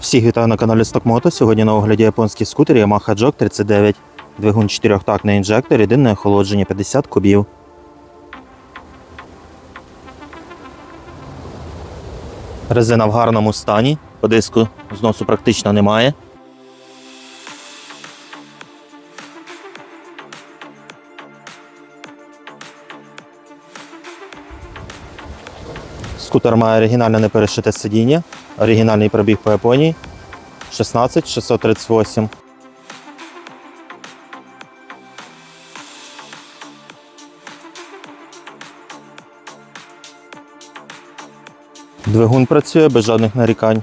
Всіх вітаю на каналі Стокмото. Сьогодні на огляді японський скутер Yamaha Jog 39. Двигун 4-тактний інжектор, єдине охолодження 50 кубів. Резина в гарному стані. По диску зносу практично немає. Скутер має оригінальне неперешите сидіння, оригінальний пробіг по Японії 16 638. Двигун працює без жодних нарікань.